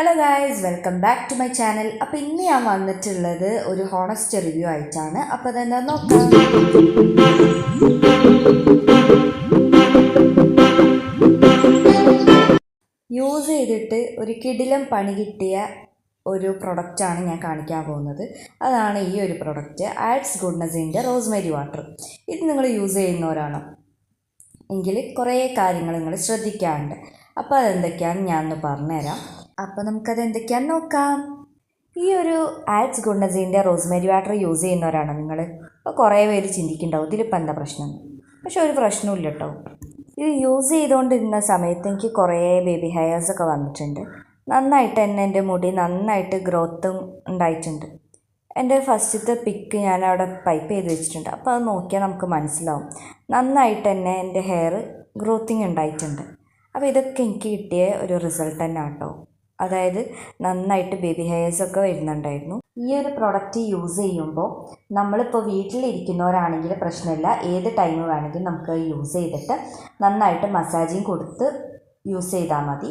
Hello guys welcome back to my channel അപ്പോൾ ഇന്ന് ഞാൻ വന്നിട്ടുള്ളത് ഒരു ഹോണസ്റ്റ് റിവ്യൂ ആയിട്ടാണ്. അപ്പോൾ അതെന്താ നോക്കാം. യൂസ് ചെയ്തിട്ട് ഒരു കിടിലം പണി കിട്ടിയ ഒരു പ്രൊഡക്റ്റാണ് ഞാൻ കാണിക്കാൻ പോകുന്നത്. അതാണ് ഈ ഒരു പ്രൊഡക്റ്റ് ആഡ്സ് ഗുഡ്നസിന്റെ റോസ്മേരി വാട്ടർ ഇത് നിങ്ങൾ യൂസ് ചെയ്യുന്നവരാണോ. എങ്കിൽ കുറേ കാര്യങ്ങൾ നിങ്ങൾ ശ്രദ്ധിക്കാറുണ്ട് അപ്പോൾ അതെന്തൊക്കെയാണെന്ന് ഞാനൊന്ന് പറഞ്ഞുതരാം. അപ്പോൾ നമുക്കത് എന്തൊക്കെയാണെന്ന് നോക്കാം. ഈ ഒരു ആൽസ് ഗുണ്ടസിന്റെ റോസ്മേരി വാട്ടർ യൂസ് ചെയ്യുന്നവരാണോ നിങ്ങൾ അപ്പോൾ കുറേ പേര് ചിന്തിക്കുന്നുണ്ടാവും ഇതിലിപ്പോൾ എന്താ പ്രശ്നം? പക്ഷെ ഒരു പ്രശ്നവും ഇല്ല കേട്ടോ. ഇത് യൂസ് ചെയ്തുകൊണ്ടിരുന്ന സമയത്ത് എനിക്ക് കുറേ ബേബി ഹെയർസൊക്കെ വന്നിട്ടുണ്ട്. നന്നായിട്ട് തന്നെ എന്റെ മുടി നന്നായിട്ട് ഗ്രോത്തും ഉണ്ടായിട്ടുണ്ട്. എന്റെ ഫസ്റ്റത്തെ പിക്ക് ഞാൻ അവിടെ പൈപ്പ് ചെയ്ത് വെച്ചിട്ടുണ്ട്. അപ്പോൾ അത് നോക്കിയാൽ നമുക്ക് മനസ്സിലാവും. നന്നായിട്ട് തന്നെ എന്റെ ഹെയർ ഗ്രോത്തിങ് ഉണ്ടായിട്ടുണ്ട്. അപ്പോൾ ഇതൊക്കെ എനിക്ക് കിട്ടിയ ഒരു റിസൾട്ട് തന്നെ കേട്ടോ. അതായത് നന്നായിട്ട് ബേബി ഹെയർസൊക്കെ വരുന്നുണ്ടായിരുന്നു. ഈ ഒരു പ്രോഡക്റ്റ് യൂസ് ചെയ്യുമ്പോൾ നമ്മളിപ്പോൾ വീട്ടിലിരിക്കുന്നവരാണെങ്കിൽ പ്രശ്നമില്ല. ഏത് ടൈം വേണമെങ്കിലും നമുക്ക് യൂസ് ചെയ്തിട്ട് നന്നായിട്ട് മസാജിങ് കൊടുത്ത് യൂസ് ചെയ്താൽ മതി.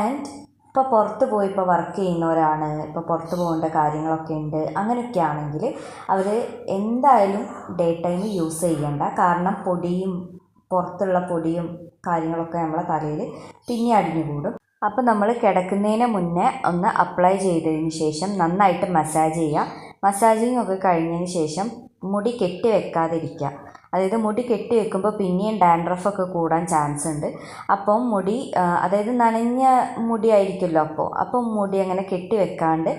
ആൻഡ് ഇപ്പോൾ പുറത്ത് പോയി ഇപ്പോൾ വർക്ക് ചെയ്യുന്നവരാണ് ഇപ്പോൾ പുറത്ത് പോകേണ്ട കാര്യങ്ങളൊക്കെ ഉണ്ട്. അങ്ങനെയൊക്കെ ആണെങ്കിൽ അവർ എന്തായാലും ഡേ ടൈം യൂസ് ചെയ്യേണ്ട. കാരണം പൊടിയും പുറത്തുള്ള പൊടിയും കാര്യങ്ങളൊക്കെ നമ്മളെ തലയിൽ പിന്നെ അടിഞ്ഞുകൂടും. അപ്പോൾ നമ്മൾ കിടക്കുന്നതിന് മുന്നേ ഒന്ന് അപ്ലൈ ചെയ്തതിന് ശേഷം നന്നായിട്ട് മസാജ് ചെയ്യുക മസാജിങ് ഒക്കെ കഴിഞ്ഞതിന് ശേഷം മുടി കെട്ടി വെക്കാതിരിക്കുക. അതായത് മുടി കെട്ടി വെക്കുമ്പോൾ പിന്നെയും ഡാൻഡ്രഫൊക്കെ കൂടാൻ ചാൻസ് ഉണ്ട്. അപ്പം മുടി അതായത് നനഞ്ഞ മുടി ആയിരിക്കുമല്ലോ അപ്പോൾ അപ്പം മുടി അങ്ങനെ കെട്ടി വെക്കാണ്ട്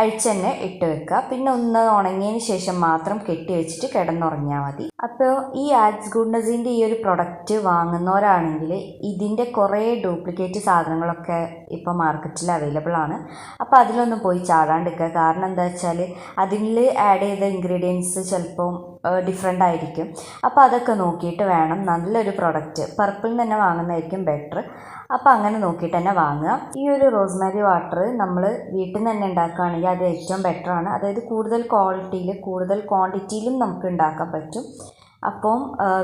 അഴിച്ച് തന്നെ ഇട്ട് വെക്കുക. പിന്നെ ഒന്ന് ഉണങ്ങിയതിന് ശേഷം മാത്രം കെട്ടി വെച്ചിട്ട് കിടന്നുറങ്ങിയാൽ മതി. അപ്പോൾ ഈ ആഡ്സ് ഗുഡ്നസിന്റെ ഈ ഒരു പ്രൊഡക്റ്റ് വാങ്ങുന്നവരാണെങ്കിൽ ഇതിന്റെ കുറേ ഡ്യൂപ്ലിക്കേറ്റ് സാധനങ്ങളൊക്കെ ഇപ്പോൾ മാർക്കറ്റിൽ അവൈലബിൾ ആണ്. അപ്പോൾ അതിലൊന്നും പോയി ചാടാണ്ടിരിക്കുക. കാരണം എന്താ വെച്ചാൽ അതിൽ ആഡ് ചെയ്ത ഇൻഗ്രീഡിയൻസ് ചിലപ്പം ഡിഫറെന്റ് ആയിരിക്കും. അപ്പോൾ അതൊക്കെ നോക്കിയിട്ട് വേണം. നല്ലൊരു പ്രൊഡക്റ്റ് പർപ്പിളിൽ തന്നെ വാങ്ങുന്നതായിരിക്കും ബെറ്റർ അപ്പോൾ അങ്ങനെ നോക്കിയിട്ട് തന്നെ വാങ്ങുക. ഈ ഒരു റോസ്മാരി വാട്ടർ നമ്മൾ വീട്ടിൽ നിന്ന് തന്നെ ഉണ്ടാക്കുകയാണെങ്കിൽ അത് ഏറ്റവും ബെറ്ററാണ് അതായത് കൂടുതൽ ക്വാളിറ്റിയിൽ കൂടുതൽ ക്വാണ്ടിറ്റിയിലും നമുക്ക് ഉണ്ടാക്കാൻ പറ്റും. അപ്പം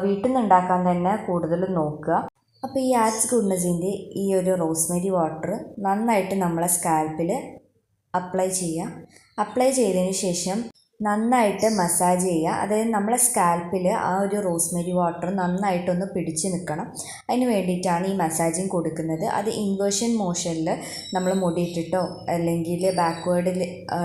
വീട്ടിൽ നിന്ന് ഉണ്ടാക്കാൻ തന്നെ കൂടുതലും നോക്കുക. അപ്പോൾ ഈ ആറ്റ്സ് ഗുഡ്നസിന്റെ ഈ ഒരു റോസ്മേരി വാട്ടർ നന്നായിട്ട് നമ്മളെ സ്കാൽപ്പിൽ അപ്ലൈ ചെയ്യുക. അപ്ലൈ ചെയ്തതിന് ശേഷം നന്നായിട്ട് മസാജ് ചെയ്യുക. അതായത് നമ്മളെ സ്കാൽപ്പിൽ ആ ഒരു റോസ്മെരി വാട്ടർ നന്നായിട്ടൊന്ന് പിടിച്ച് നിൽക്കണം. അതിന് വേണ്ടിയിട്ടാണ് ഈ മസാജിങ് കൊടുക്കുന്നത്. അത് ഇൻവേർഷൻ മോഷനിൽ നമ്മൾ മുടിയിട്ടിട്ടോ അല്ലെങ്കിൽ ബാക്ക്വേർഡിൽ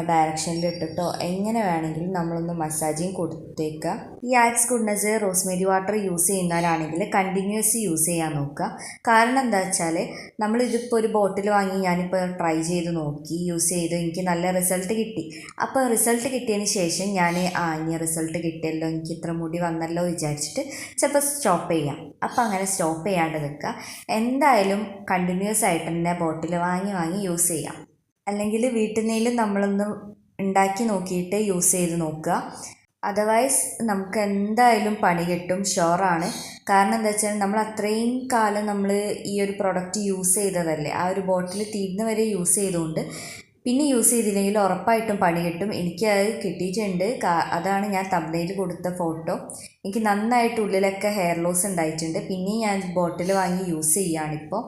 ഡയറക്ഷനിൽ ഇട്ടിട്ടോ എങ്ങനെ വേണമെങ്കിലും നമ്മളൊന്ന് മസാജിങ് കൊടുത്തേക്കുക. ഈ ആക്സ് ഗുഡ്നസ് റോസ്മെരി വാട്ടർ യൂസ് ചെയ്യുന്നവരാണെങ്കിൽ കണ്ടിന്യൂസ് യൂസ് ചെയ്യാൻ നോക്കുക. കാരണം എന്താ വെച്ചാൽ നമ്മളിതിപ്പോൾ ഒരു ബോട്ടിൽ വാങ്ങി ഞാനിപ്പോൾ ട്രൈ ചെയ്ത് നോക്കി യൂസ് ചെയ്ത് എനിക്ക് നല്ല റിസൾട്ട് കിട്ടി. അപ്പോൾ റിസൾട്ട് കിട്ടിയതിന് ശേഷം ഞാൻ ആ ഇനി റിസൾട്ട് കിട്ടിയല്ലോ എനിക്ക് ഇത്ര മുടി വന്നല്ലോ വിചാരിച്ചിട്ട് ചിലപ്പോൾ സ്റ്റോപ്പ് ചെയ്യാം. അപ്പോൾ അങ്ങനെ സ്റ്റോപ്പ് ചെയ്യാണ്ട് നിൽക്കുക എന്തായാലും കണ്ടിന്യൂസ് ആയിട്ട് തന്നെ ബോട്ടിൽ വാങ്ങി വാങ്ങി യൂസ് ചെയ്യാം. അല്ലെങ്കിൽ വീട്ടിൽ നിന്നേലും നമ്മളൊന്ന് ഉണ്ടാക്കി നോക്കിയിട്ട് യൂസ് ചെയ്ത് നോക്കുക അതർവൈസ് നമുക്ക് എന്തായാലും പണി കിട്ടും ഷുവറാണ് കാരണം എന്താ വെച്ചാൽ നമ്മൾ അത്രയും കാലം നമ്മൾ ഈ ഒരു പ്രൊഡക്റ്റ് യൂസ് ചെയ്തതല്ലേ? ആ ഒരു ബോട്ടിൽ തീരുന്ന വരെ യൂസ് ചെയ്തുകൊണ്ട് പിന്നെ യൂസ് ചെയ്തില്ലെങ്കിൽ ഉറപ്പായിട്ടും പണി കിട്ടും. എനിക്ക് അത് കിട്ടിയിട്ടുണ്ട്. അതാണ് ഞാൻ തമ്പനയിൽ കൊടുത്ത ഫോട്ടോ എനിക്ക് നന്നായിട്ട് ഉള്ളിലൊക്കെ ഹെയർ ലോസ് ഉണ്ടായിട്ടുണ്ട്. പിന്നെ ഞാൻ ബോട്ടിൽ വാങ്ങി യൂസ് ചെയ്യുകയാണിപ്പോൾ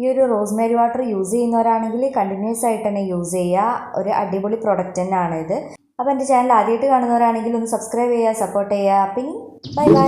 ഈ ഒരു റോസ്മേരി വാട്ടർ യൂസ് ചെയ്യുന്നവരാണെങ്കിൽ കണ്ടിന്യൂസ് ആയിട്ട് തന്നെ യൂസ് ചെയ്യുക. ഒരു അടിപൊളി പ്രൊഡക്റ്റ് തന്നെയാണ് ഇത്. അപ്പോൾ എന്റെ ചാനൽ ആദ്യമായിട്ട് കാണുന്നവരാണെങ്കിൽ ഒന്ന് സബ്സ്ക്രൈബ് ചെയ്യുക സപ്പോർട്ട് ചെയ്യുക. പിന്നെ ബൈ ബൈ